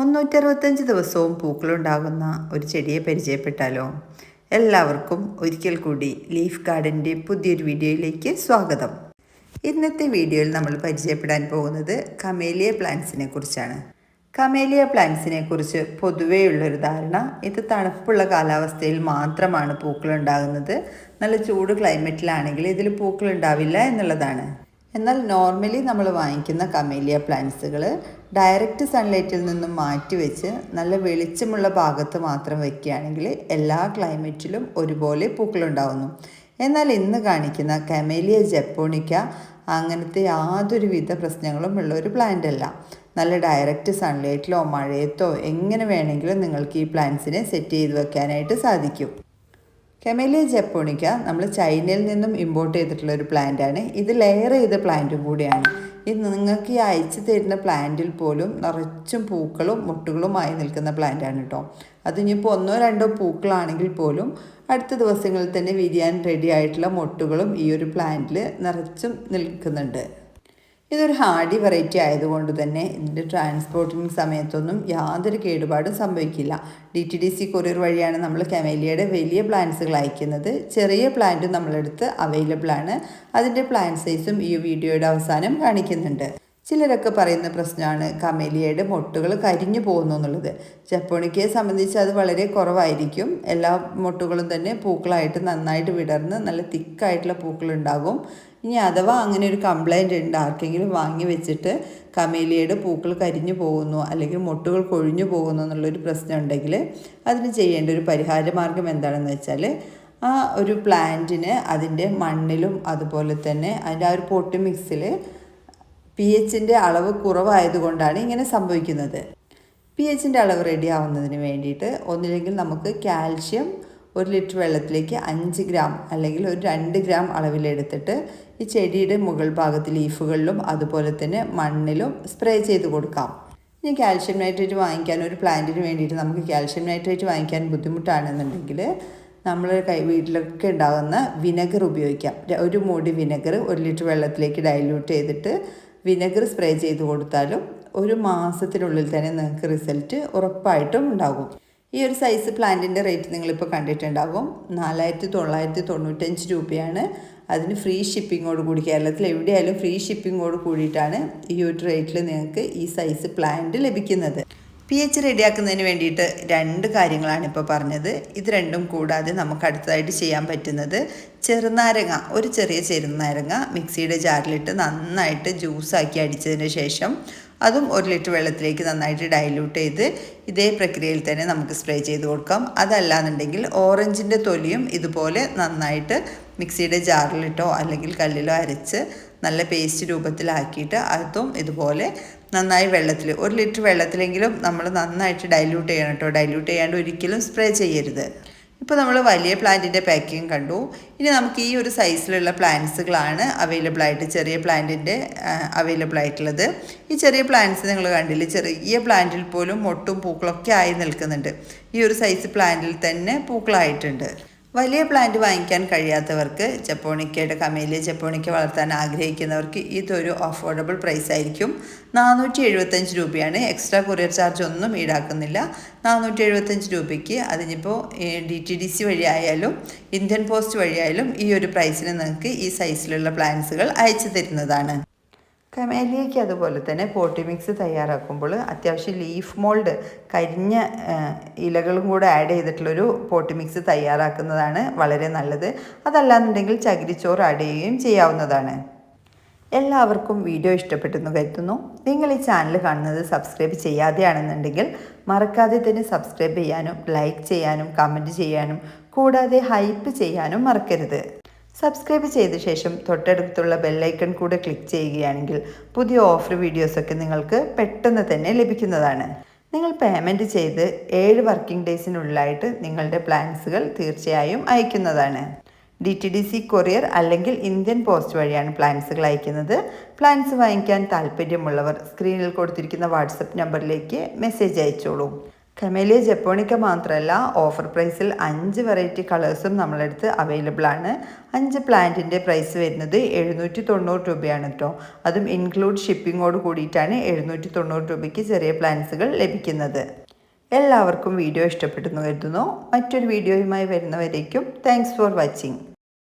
മുന്നൂറ്ററുപത്തഞ്ച് ദിവസവും പൂക്കളുണ്ടാകുന്ന ഒരു ചെടിയെ പരിചയപ്പെട്ടാലോ? എല്ലാവർക്കും ഒരിക്കൽ കൂടി ലീഫ് ഗാർഡന്റെ പുതിയൊരു വീഡിയോയിലേക്ക് സ്വാഗതം. ഇന്നത്തെ വീഡിയോയിൽ നമ്മൾ പരിചയപ്പെടാൻ പോകുന്നത് കമേലിയ പ്ലാന്റ്സിനെ കുറിച്ചാണ്. കമേലിയ പ്ലാന്റ്സിനെ കുറിച്ച് പൊതുവെയുള്ളൊരു ധാരണ ഇത് തണുപ്പുള്ള കാലാവസ്ഥയിൽ മാത്രമാണ് പൂക്കളുണ്ടാകുന്നത്. നല്ല ചൂട് ക്ലൈമറ്റിലാണെങ്കിൽ ഇതിൽ പൂക്കളുണ്ടാവില്ല എന്നുള്ളതാണ്. എന്നാൽ നോർമലി നമ്മൾ വാങ്ങിക്കുന്ന കമേലിയ പ്ലാന്റ്സുകൾ ഡയറക്റ്റ് സൺലൈറ്റിൽ നിന്നും മാറ്റി വെച്ച് നല്ല വെളിച്ചമുള്ള ഭാഗത്ത് മാത്രം വയ്ക്കുകയാണെങ്കിൽ എല്ലാ ക്ലൈമറ്റിലും ഒരുപോലെ പൂക്കളുണ്ടാവുന്നു. എന്നാൽ ഇന്ന് കാണിക്കുന്ന കമേലിയ ജപ്പോണിക്ക അങ്ങനത്തെ യാതൊരുവിധ പ്രശ്നങ്ങളും ഉള്ള ഒരു പ്ലാന്റ് അല്ല. നല്ല ഡയറക്റ്റ് സൺലൈറ്റിലോ മഴയത്തോ എങ്ങനെ വേണമെങ്കിലും നിങ്ങൾക്ക് ഈ പ്ലാന്റ്സിനെ സെറ്റ് ചെയ്ത് വെക്കാനായിട്ട് സാധിക്കും. കെമേലിയ ജപ്പോണിക്ക നമ്മൾ ചൈനയിൽ നിന്നും ഇമ്പോർട്ട് ചെയ്തിട്ടുള്ള ഒരു പ്ലാന്റ് ആണ്. ഇത് ലെയർ ചെയ്ത പ്ലാന്റും കൂടിയാണ്. ഇത് നിങ്ങൾക്ക് ഈ അയച്ചു തരുന്ന പ്ലാന്റിൽ പോലും നിറച്ചും പൂക്കളും മുട്ടുകളുമായി നിൽക്കുന്ന പ്ലാന്റാണ് കേട്ടോ അതിനിപ്പോൾ ഒന്നോ രണ്ടോ പൂക്കളാണെങ്കിൽ പോലും അടുത്ത ദിവസങ്ങളിൽ തന്നെ വിരിയാൻ റെഡി ആയിട്ടുള്ള മുട്ടുകളും ഈ ഒരു പ്ലാന്റിൽ നിറച്ചും നിൽക്കുന്നുണ്ട്. ഇതൊരു ഹാർഡി വെറൈറ്റി ആയതുകൊണ്ട് തന്നെ ഇതിന്റെ ട്രാൻസ്പോർട്ടിങ് സമയത്തൊന്നും യാതൊരു കേടുപാടും സംഭവിക്കില്ല. D T D C courier വഴിയാണ് നമ്മൾ കെമേലിയയുടെ വലിയ പ്ലാന്റ്സുകൾ അയക്കുന്നത്. ചെറിയ പ്ലാന്റും നമ്മളെടുത്ത് അവൈലബിൾ ആണ് അതിന്റെ പ്ലാന്റ് സൈസും ഈ വീഡിയോയുടെ അവസാനം കാണിക്കുന്നുണ്ട്. ചിലരൊക്കെ പറയുന്ന പ്രശ്നമാണ്. കമേലിയയുടെ മൊട്ടുകൾ കരിഞ്ഞു പോകുന്നു എന്നുള്ളത്. ജപ്പോണിക്കയെ സംബന്ധിച്ച് അത് വളരെ കുറവായിരിക്കും. എല്ലാ മൊട്ടുകളും തന്നെ പൂക്കളായിട്ട് നന്നായിട്ട് വിടർന്ന് നല്ല തിക്കായിട്ടുള്ള പൂക്കളുണ്ടാകും. ഇനി അഥവാ അങ്ങനെ ഒരു കംപ്ലൈന്റ് ഉണ്ട് ആർക്കെങ്കിലും വാങ്ങി വെച്ചിട്ട് കമേലിയയുടെ പൂക്കൾ കരിഞ്ഞു പോകുന്നു അല്ലെങ്കിൽ മൊട്ടുകൾ കൊഴിഞ്ഞു പോകുന്നു എന്നുള്ളൊരു പ്രശ്നം ഉണ്ടെങ്കിൽ അതിന് ചെയ്യേണ്ട ഒരു പരിഹാര മാർഗം എന്താണെന്ന് വെച്ചാൽ ആ ഒരു പ്ലാന്റിന് അതിന്റെ മണ്ണിലും അതുപോലെ തന്നെ അതിന്റെ ആ ഒരു പൊട്ടി മിക്സിൽ പി എച്ചിന്റെ അളവ് കുറവായതുകൊണ്ടാണ് ഇങ്ങനെ സംഭവിക്കുന്നത്. പി എച്ചിന്റെ അളവ് റെഡി ആവുന്നതിന് വേണ്ടിയിട്ട് ഒന്നില്ലെങ്കിൽ നമുക്ക് കാൽഷ്യം ഒരു ലിറ്റർ വെള്ളത്തിലേക്ക് അഞ്ച് ഗ്രാം അല്ലെങ്കിൽ ഒരു രണ്ട് ഗ്രാം അളവിലെടുത്തിട്ട് ഈ ചെടിയുടെ മുകൾ ഭാഗത്ത് ലീഫുകളിലും അതുപോലെ തന്നെ മണ്ണിലും സ്പ്രേ ചെയ്ത് കൊടുക്കാം. ഇനി കാൽഷ്യം നൈട്രേറ്റ് വാങ്ങിക്കാൻ ഒരു പ്ലാന്റിന് വേണ്ടിയിട്ട് നമുക്ക് കാൽഷ്യം നൈട്രേറ്റ് വാങ്ങിക്കാൻ ബുദ്ധിമുട്ടാണെന്നുണ്ടെങ്കിൽ നമ്മൾ കൈ വീട്ടിലൊക്കെ ഉണ്ടാകുന്ന വിനെഗർ ഉപയോഗിക്കാം. ഒരു മൂടി വിനെഗർ ഒരു ലിറ്റർ വെള്ളത്തിലേക്ക് ഡൈല്യൂട്ട് ചെയ്തിട്ട് വിനെഗർ സ്പ്രേ ചെയ്ത് കൊടുത്താലും ഒരു മാസത്തിനുള്ളിൽ തന്നെ നിങ്ങൾക്ക് റിസൾട്ട് ഉറപ്പായിട്ടും ഉണ്ടാകും. ഈ ഒരു സൈസ് പ്ലാന്റിന്റെ റേറ്റ് നിങ്ങളിപ്പോൾ കണ്ടിട്ടുണ്ടാകും. നാലായിരത്തി തൊള്ളായിരത്തി തൊണ്ണൂറ്റഞ്ച് രൂപയാണ്. അതിന് ഫ്രീ ഷിപ്പിങ്ങോട് കൂടി കേരളത്തിൽ എവിടെയായാലും ഫ്രീ ഷിപ്പിങ്ങോട് കൂടിയിട്ടാണ് ഈ ഒരു റേറ്റിൽ നിങ്ങൾക്ക് ഈ സൈസ് പ്ലാന്റ് ലഭിക്കുന്നത്. പി എച്ച് റെഡിയാക്കുന്നതിന് വേണ്ടിയിട്ട് രണ്ട് കാര്യങ്ങളാണ് ഇപ്പോൾ പറഞ്ഞത്. ഇത് രണ്ടും കൂടാതെ നമുക്ക് അടുത്തതായിട്ട് ചെയ്യാൻ പറ്റുന്നത് ചെറുനാരങ്ങ ഒരു ചെറിയ ചെറുനാരങ്ങ മിക്സിയുടെ ജാറിലിട്ട് നന്നായിട്ട് ജ്യൂസാക്കി അടിച്ചതിന് ശേഷം അതും ഒരു ലിറ്റർ വെള്ളത്തിലേക്ക് നന്നായിട്ട് ഡൈല്യൂട്ട് ചെയ്ത് ഇതേ പ്രക്രിയയിൽ തന്നെ നമുക്ക് സ്പ്രേ ചെയ്ത് കൊടുക്കാം. അതല്ലാന്നുണ്ടെങ്കിൽ ഓറഞ്ചിന്റെ തൊലിയും ഇതുപോലെ നന്നായിട്ട് മിക്സിയുടെ ജാറിലിട്ടോ അല്ലെങ്കിൽ കല്ലിലോ അരച്ച് നല്ല പേസ്റ്റ് രൂപത്തിലാക്കിയിട്ട് അതും ഇതുപോലെ നന്നായി വെള്ളത്തിൽ ഒരു ലിറ്റർ വെള്ളത്തിലെങ്കിലും നമ്മൾ നന്നായിട്ട് ഡൈല്യൂട്ട് ചെയ്യണം കേട്ടോ. ഡൈല്യൂട്ട് ചെയ്യാണ്ട് ഒരിക്കലും സ്പ്രേ ചെയ്യരുത്. ഇപ്പോൾ നമ്മൾ വലിയ പ്ലാന്റിന്റെ പാക്കിങ് കണ്ടു. ഇനി നമുക്ക് ഈ ഒരു സൈസിലുള്ള പ്ലാന്റ്സുകളാണ് അവൈലബിൾ ആയിട്ട് ചെറിയ പ്ലാന്റിന്റെ അവൈലബിൾ ആയിട്ടുള്ളത്. ഈ ചെറിയ പ്ലാന്റ്സ് നിങ്ങൾ കണ്ടില്ല? ചെറിയ പ്ലാന്റിൽ പോലും മൊട്ടും പൂക്കളൊക്കെ ആയി നിൽക്കുന്നുണ്ട്. ഈ ഒരു സൈസ് പ്ലാന്റിൽ തന്നെ പൂക്കളായിട്ടുണ്ട്. വലിയ പ്ലാന്റ് വാങ്ങിക്കാൻ കഴിയാത്തവർക്ക് ജപ്പോണിക്കയുടെ കമേലിയ ജപ്പോണിക്ക വളർത്താൻ ആഗ്രഹിക്കുന്നവർക്ക് ഇതൊരു അഫോർഡബിൾ പ്രൈസ് ആയിരിക്കും. നാനൂറ്റി എഴുപത്തഞ്ച് രൂപയാണ്. എക്സ്ട്രാ കൊറിയർ ചാർജ് ഒന്നും ഈടാക്കുന്നില്ല. നാനൂറ്റി എഴുപത്തഞ്ച് രൂപയ്ക്ക് അതിനിപ്പോൾ ഡി ടി ഡി സി വഴിയായാലും ഇന്ത്യൻ പോസ്റ്റ് വഴിയായാലും ഈ ഒരു പ്രൈസിന് നിങ്ങൾക്ക് ഈ സൈസിലുള്ള പ്ലാന്റ്സുകൾ അയച്ചു തരുന്നതാണ്. കമേലിയയ്ക്ക് അതുപോലെ തന്നെ പോട്ടി മിക്സ് തയ്യാറാക്കുമ്പോൾ അത്യാവശ്യം ലീഫ് മോൾഡ് കരിഞ്ഞ ഇലകളും കൂടെ ആഡ് ചെയ്തിട്ടുള്ളൊരു പോട്ടി മിക്സ് തയ്യാറാക്കുന്നതാണ് വളരെ നല്ലത്. അതല്ലാന്നുണ്ടെങ്കിൽ ചകിരിച്ചോറ് ആഡ് ചെയ്യുകയും ചെയ്യാവുന്നതാണ്. എല്ലാവർക്കും വീഡിയോ ഇഷ്ടപ്പെട്ടെന്ന് കരുതുന്നു. നിങ്ങൾ ഈ ചാനൽ കാണുന്നത് സബ്സ്ക്രൈബ് ചെയ്യാതെയാണെന്നുണ്ടെങ്കിൽ മറക്കാതെ തന്നെ സബ്സ്ക്രൈബ് ചെയ്യാനും ലൈക്ക് ചെയ്യാനും കമന്റ് ചെയ്യാനും കൂടാതെ ഹൈപ്പ് ചെയ്യാനും മറക്കരുത്. സബ്സ്ക്രൈബ് ചെയ്ത ശേഷം തൊട്ടടുത്തുള്ള ബെല്ലൈക്കൺ കൂടെ ക്ലിക്ക് ചെയ്യുകയാണെങ്കിൽ പുതിയ ഓഫർ വീഡിയോസൊക്കെ നിങ്ങൾക്ക് പെട്ടെന്ന് തന്നെ ലഭിക്കുന്നതാണ്. നിങ്ങൾ പേയ്മെന്റ് ചെയ്ത് ഏഴ് വർക്കിംഗ് ഡേയ്സിനുള്ളിലായിട്ട് നിങ്ങളുടെ പ്ലാൻസുകൾ തീർച്ചയായും അയക്കുന്നതാണ്. D T D C courier അല്ലെങ്കിൽ ഇന്ത്യൻ പോസ്റ്റ് വഴിയാണ് പ്ലാൻസുകൾ അയക്കുന്നത്. പ്ലാൻസ് വാങ്ങിക്കാൻ താല്പര്യമുള്ളവർ സ്ക്രീനിൽ കൊടുത്തിരിക്കുന്ന വാട്സപ്പ് നമ്പറിലേക്ക് മെസ്സേജ് അയച്ചോളൂ. കമേലിയ ജപ്പോണിക്ക മാത്രമല്ല ഓഫർ പ്രൈസിൽ അഞ്ച് വെറൈറ്റി കളേഴ്സും നമ്മളടുത്ത് അവൈലബിൾ ആണ്. അഞ്ച് പ്ലാന്റിന്റെ പ്രൈസ് വരുന്നത് എഴുന്നൂറ്റി തൊണ്ണൂറ് രൂപയാണ് കേട്ടോ അതും ഇൻക്ലൂഡ് ഷിപ്പിങ്ങോട് കൂടിയിട്ടാണ് എഴുന്നൂറ്റി തൊണ്ണൂറ് രൂപയ്ക്ക് ചെറിയ പ്ലാന്റ്സുകൾ ലഭിക്കുന്നത്. എല്ലാവർക്കും വീഡിയോ ഇഷ്ടപ്പെട്ടെന്ന് കരുതുന്നു. മറ്റൊരു വീഡിയോയുമായി വരുന്നവരേക്കും താങ്ക്സ് ഫോർ വാച്ചിങ്